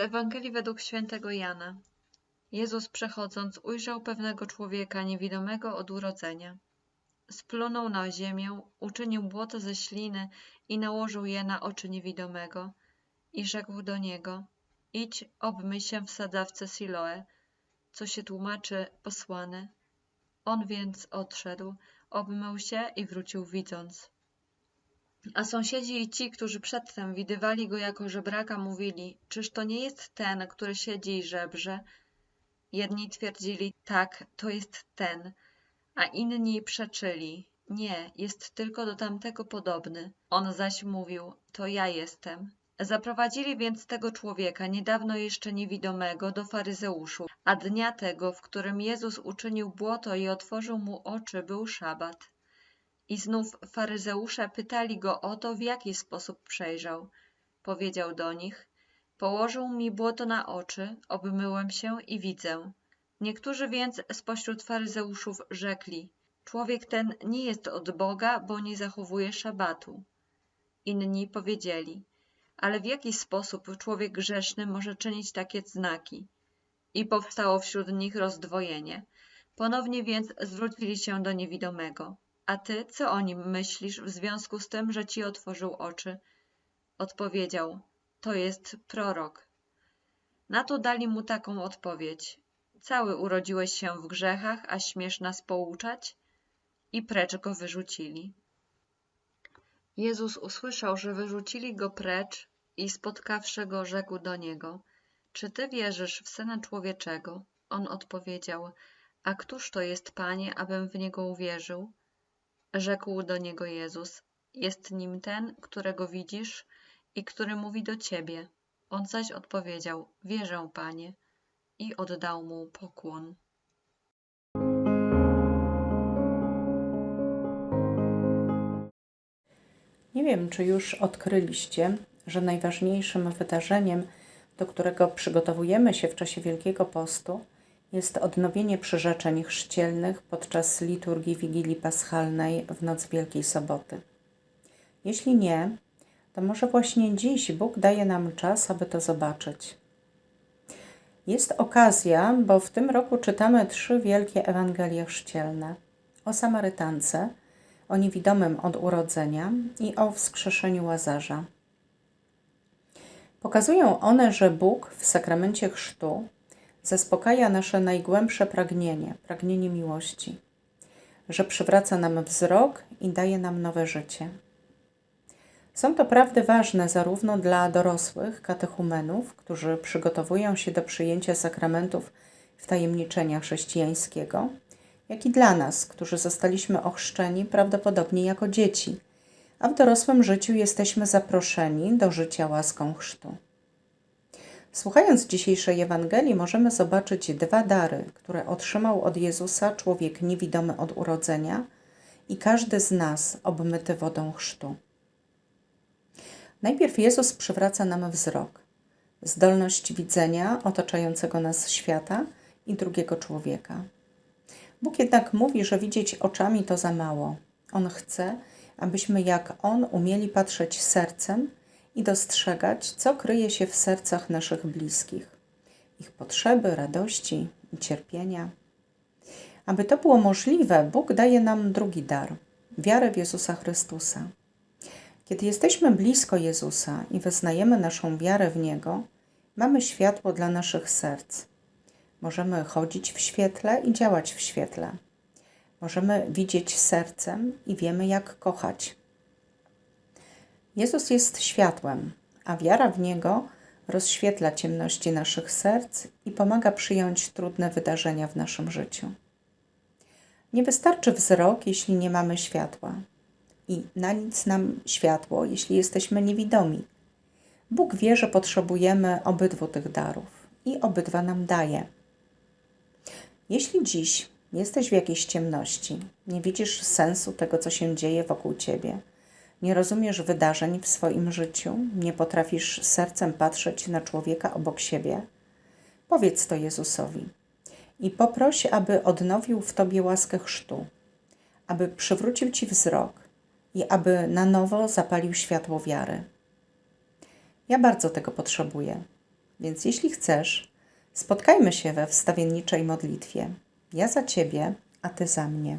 Ewangelii według świętego Jana. Jezus przechodząc ujrzał pewnego człowieka niewidomego od urodzenia. Splunął na ziemię, uczynił błoto ze śliny i nałożył je na oczy niewidomego i rzekł do niego idź obmyj się w sadzawce Siloe, co się tłumaczy posłany. On więc odszedł, obmył się i wrócił widząc. A sąsiedzi i ci, którzy przedtem widywali go jako żebraka, mówili: Czyż to nie jest ten, który siedzi i żebrze? Jedni twierdzili: Tak, to jest ten, a inni przeczyli: Nie, jest tylko do tamtego podobny. On zaś mówił: To ja jestem. Zaprowadzili więc tego człowieka, niedawno jeszcze niewidomego, do faryzeuszów, a dnia tego, w którym Jezus uczynił błoto i otworzył mu oczy, był szabat. I znów faryzeusze pytali go o to, w jaki sposób przejrzał. Powiedział do nich: Położył mi błoto na oczy, obmyłem się i widzę. Niektórzy więc spośród faryzeuszów rzekli: Człowiek ten nie jest od Boga, bo nie zachowuje szabatu. Inni powiedzieli: Ale w jaki sposób człowiek grzeszny może czynić takie znaki? I powstało wśród nich rozdwojenie. Ponownie więc zwrócili się do niewidomego. A ty, co o nim myślisz w związku z tym, że ci otworzył oczy? Odpowiedział: To jest prorok. Na to dali mu taką odpowiedź: Cały urodziłeś się w grzechach, a śmiesz nas pouczać? I precz go wyrzucili. Jezus usłyszał, że wyrzucili go precz i spotkawszy go, rzekł do niego: Czy ty wierzysz w syna człowieczego? On odpowiedział: A któż to jest, panie, abym w niego uwierzył? Rzekł do niego Jezus: Jest nim ten, którego widzisz i który mówi do ciebie. On zaś odpowiedział: Wierzę, panie, i oddał mu pokłon. Nie wiem, czy już odkryliście, że najważniejszym wydarzeniem, do którego przygotowujemy się w czasie Wielkiego Postu, jest odnowienie przyrzeczeń chrzcielnych podczas liturgii Wigilii Paschalnej w noc Wielkiej Soboty. Jeśli nie, to może właśnie dziś Bóg daje nam czas, aby to zobaczyć. Jest okazja, bo w tym roku czytamy trzy wielkie Ewangelie chrzcielne o Samarytance, o niewidomym od urodzenia i o wskrzeszeniu Łazarza. Pokazują one, że Bóg w sakramencie chrztu zaspokaja nasze najgłębsze pragnienie, pragnienie miłości, że przywraca nam wzrok i daje nam nowe życie. Są to prawdy ważne zarówno dla dorosłych katechumenów, którzy przygotowują się do przyjęcia sakramentów wtajemniczenia chrześcijańskiego, jak i dla nas, którzy zostaliśmy ochrzczeni prawdopodobnie jako dzieci, a w dorosłym życiu jesteśmy zaproszeni do życia łaską chrztu. Słuchając dzisiejszej Ewangelii, możemy zobaczyć dwa dary, które otrzymał od Jezusa człowiek niewidomy od urodzenia i każdy z nas obmyty wodą chrztu. Najpierw Jezus przywraca nam wzrok, zdolność widzenia otaczającego nas świata i drugiego człowieka. Bóg jednak mówi, że widzieć oczami to za mało. On chce, abyśmy jak On umieli patrzeć sercem i dostrzegać, co kryje się w sercach naszych bliskich, ich potrzeby, radości i cierpienia. Aby to było możliwe, Bóg daje nam drugi dar wiarę w Jezusa Chrystusa. Kiedy jesteśmy blisko Jezusa i wyznajemy naszą wiarę w Niego, mamy światło dla naszych serc. Możemy chodzić w świetle i działać w świetle. Możemy widzieć sercem i wiemy, jak kochać. Jezus jest światłem, a wiara w Niego rozświetla ciemności naszych serc i pomaga przyjąć trudne wydarzenia w naszym życiu. Nie wystarczy wzrok, jeśli nie mamy światła, i na nic nam światło, jeśli jesteśmy niewidomi. Bóg wie, że potrzebujemy obydwu tych darów i obydwa nam daje. Jeśli dziś jesteś w jakiejś ciemności, nie widzisz sensu tego, co się dzieje wokół ciebie, nie rozumiesz wydarzeń w swoim życiu, nie potrafisz sercem patrzeć na człowieka obok siebie, powiedz to Jezusowi i poproś, aby odnowił w tobie łaskę chrztu, aby przywrócił ci wzrok i aby na nowo zapalił światło wiary. Ja bardzo tego potrzebuję. Więc jeśli chcesz, spotkajmy się we wstawienniczej modlitwie. Ja za Ciebie, a Ty za mnie.